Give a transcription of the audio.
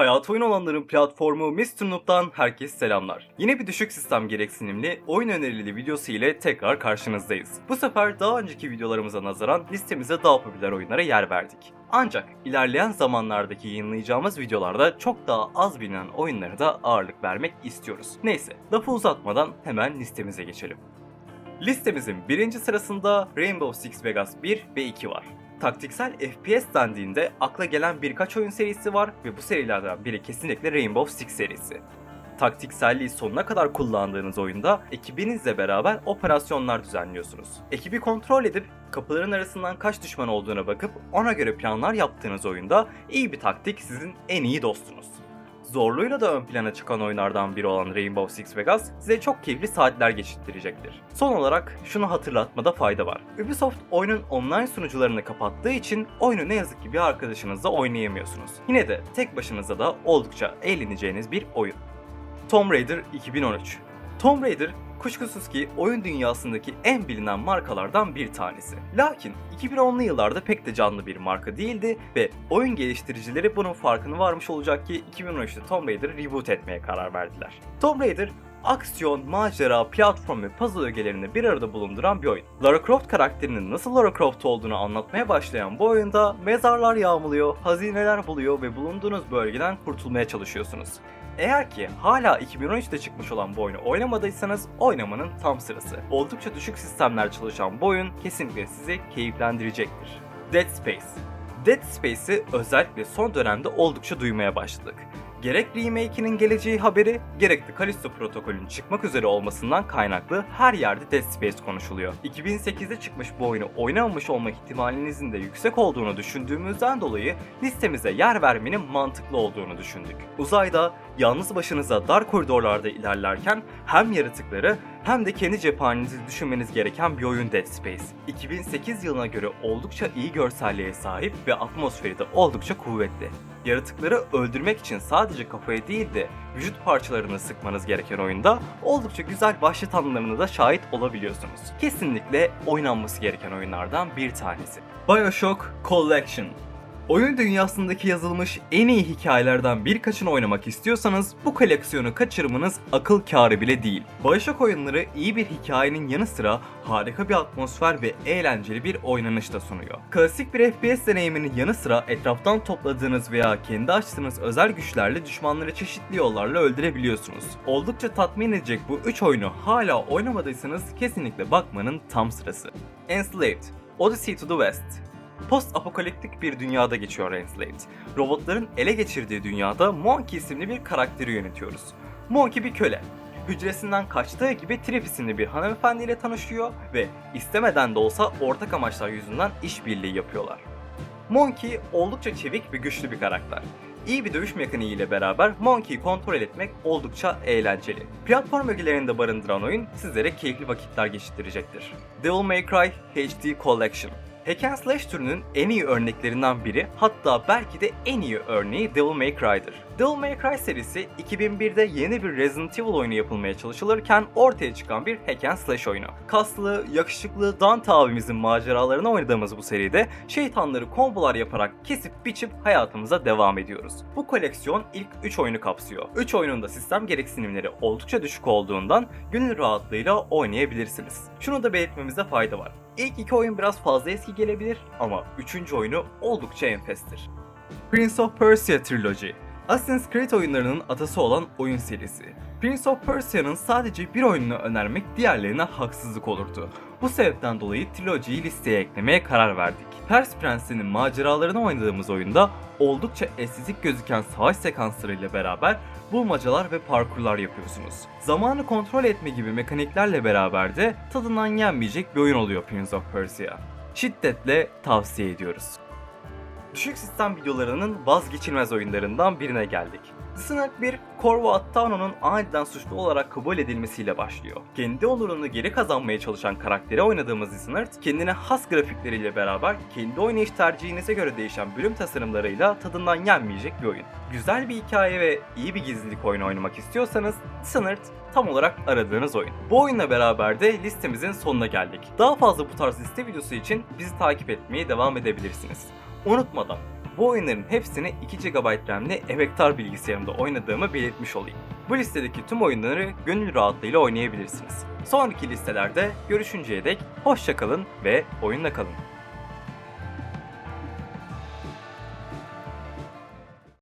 Hayat oyun olanların platformu Mr. Noob'dan herkese selamlar. Yine bir düşük sistem gereksinimli oyun önerili videosu ile tekrar karşınızdayız. Bu sefer daha önceki videolarımıza nazaran listemize daha popüler oyunlara yer verdik. Ancak ilerleyen zamanlardaki yayınlayacağımız videolarda çok daha az bilinen oyunlara da ağırlık vermek istiyoruz. Neyse lafı uzatmadan hemen listemize geçelim. Listemizin birinci sırasında Rainbow Six Vegas 1 ve 2 var. Taktiksel FPS dendiğinde akla gelen birkaç oyun serisi var ve bu serilerden biri kesinlikle Rainbow Six serisi. Taktikselliği sonuna kadar kullandığınız oyunda ekibinizle beraber operasyonlar düzenliyorsunuz. Ekibi kontrol edip kapıların arasından kaç düşman olduğuna bakıp ona göre planlar yaptığınız oyunda iyi bir taktik sizin en iyi dostunuz. Zorluğuyla da ön plana çıkan oyunlardan biri olan Rainbow Six Vegas size çok keyifli saatler geçirttirecektir. Son olarak şunu hatırlatmada fayda var. Ubisoft oyunun online sunucularını kapattığı için oyunu ne yazık ki bir arkadaşınızla oynayamıyorsunuz. Yine de tek başınıza da oldukça eğleneceğiniz bir oyun. Tomb Raider 2013 Tomb Raider kuşkusuz ki oyun dünyasındaki en bilinen markalardan bir tanesi. Lakin 2010'lu yıllarda pek de canlı bir marka değildi ve oyun geliştiricileri bunun farkına varmış olacak ki 2013'te Tomb Raider'ı reboot etmeye karar verdiler. Tomb Raider aksiyon, macera, platform ve puzzle ögelerini bir arada bulunduran bir oyun. Lara Croft karakterinin nasıl Lara Croft olduğunu anlatmaya başlayan bu oyunda mezarlar yağmalıyor, hazineler buluyor ve bulunduğunuz bölgeden kurtulmaya çalışıyorsunuz. Eğer ki hala 2013'te çıkmış olan bu oyunu oynamadıysanız oynamanın tam sırası. Oldukça düşük sistemler çalışan bu oyun kesinlikle sizi keyiflendirecektir. Dead Space Dead Space'i özellikle son dönemde oldukça duymaya başladık. Gerek remake'inin geleceği haberi, gerek de Callisto protokolünün çıkmak üzere olmasından kaynaklı her yerde Dead Space konuşuluyor. 2008'de çıkmış bu oyunu oynamamış olma ihtimalinizin de yüksek olduğunu düşündüğümüzden dolayı listemize yer vermenin mantıklı olduğunu düşündük. Uzayda yalnız başınıza dar koridorlarda ilerlerken hem yaratıkları hem de kendi cephanenizi düşünmeniz gereken bir oyun Dead Space. 2008 yılına göre oldukça iyi görselliğe sahip ve atmosferi de oldukça kuvvetli. Yaratıkları öldürmek için sadece kafaya değil de vücut parçalarını sıkmanız gereken oyunda oldukça güzel vahşet anlarına da şahit olabiliyorsunuz. Kesinlikle oynanması gereken oyunlardan bir tanesi. Bioshock Collection Oyun dünyasındaki yazılmış en iyi hikayelerden birkaçını oynamak istiyorsanız bu koleksiyonu kaçırmanız akıl kârı bile değil. Bioshock oyunları iyi bir hikayenin yanı sıra harika bir atmosfer ve eğlenceli bir oynanış da sunuyor. Klasik bir FPS deneyiminin yanı sıra etraftan topladığınız veya kendi açtığınız özel güçlerle düşmanları çeşitli yollarla öldürebiliyorsunuz. Oldukça tatmin edecek bu 3 oyunu hala oynamadıysanız kesinlikle bakmanın tam sırası. Enslaved Odyssey to the West Post apokaliptik bir dünyada geçiyor Enslaved. Robotların ele geçirdiği dünyada Monkey isimli bir karakteri yönetiyoruz. Monkey bir köle. Hücresinden kaçtığı gibi Trip isimli bir hanımefendiyle tanışıyor ve istemeden de olsa ortak amaçlar yüzünden işbirliği yapıyorlar. Monkey oldukça çevik ve güçlü bir karakter. İyi bir dövüş mekaniği ile beraber Monkey'i kontrol etmek oldukça eğlenceli. Platform ögelerini barındıran oyun sizlere keyifli vakitler geçirtecektir. Devil May Cry HD Collection Hack and Slash türünün en iyi örneklerinden biri hatta belki de en iyi örneği Devil May Cry'dır. Devil May Cry serisi 2001'de yeni bir Resident Evil oyunu yapılmaya çalışılırken ortaya çıkan bir hack and slash oyunu. Kaslı, yakışıklı Dante abimizin maceralarını oynadığımız bu seride şeytanları kombolar yaparak kesip biçip hayatımıza devam ediyoruz. Bu koleksiyon ilk 3 oyunu kapsıyor. 3 oyunun da sistem gereksinimleri oldukça düşük olduğundan gönül rahatlığıyla oynayabilirsiniz. Şunu da belirtmemizde fayda var. İlk iki oyun biraz fazla eski gelebilir ama üçüncü oyunu oldukça enfestir. Prince of Persia Trilogy Assassin's Creed oyunlarının atası olan oyun serisi. Prince of Persia'nın sadece bir oyununu önermek diğerlerine haksızlık olurdu. Bu sebepten dolayı trilojiyi listeye eklemeye karar verdik. Pers Prensi'nin maceralarını oynadığımız oyunda oldukça estetik gözüken savaş sekanslarıyla beraber bulmacalar ve parkurlar yapıyorsunuz. Zamanı kontrol etme gibi mekaniklerle beraber de tadından yenmeyecek bir oyun oluyor Prince of Persia. Şiddetle tavsiye ediyoruz. Düşük sistem videolarının vazgeçilmez oyunlarından birine geldik. Dishonored 1, Corvo Attano'nun aniden suçlu olarak kabul edilmesiyle başlıyor. Kendi onurunu geri kazanmaya çalışan karakteri oynadığımız Dishonored, kendine has grafikleriyle beraber kendi oynayış tercihinize göre değişen bölüm tasarımlarıyla tadından yenmeyecek bir oyun. Güzel bir hikaye ve iyi bir gizlilik oyunu oynamak istiyorsanız Dishonored tam olarak aradığınız oyun. Bu oyunla beraber de listemizin sonuna geldik. Daha fazla bu tarz liste videosu için bizi takip etmeye devam edebilirsiniz. Unutmadan Bu oyunların hepsini 2 GB RAM'li emektar bilgisayarımda oynadığımı belirtmiş olayım. Bu listedeki tüm oyunları gönül rahatlığıyla oynayabilirsiniz. Sonraki listelerde görüşünceye dek hoşçakalın ve oyunla kalın.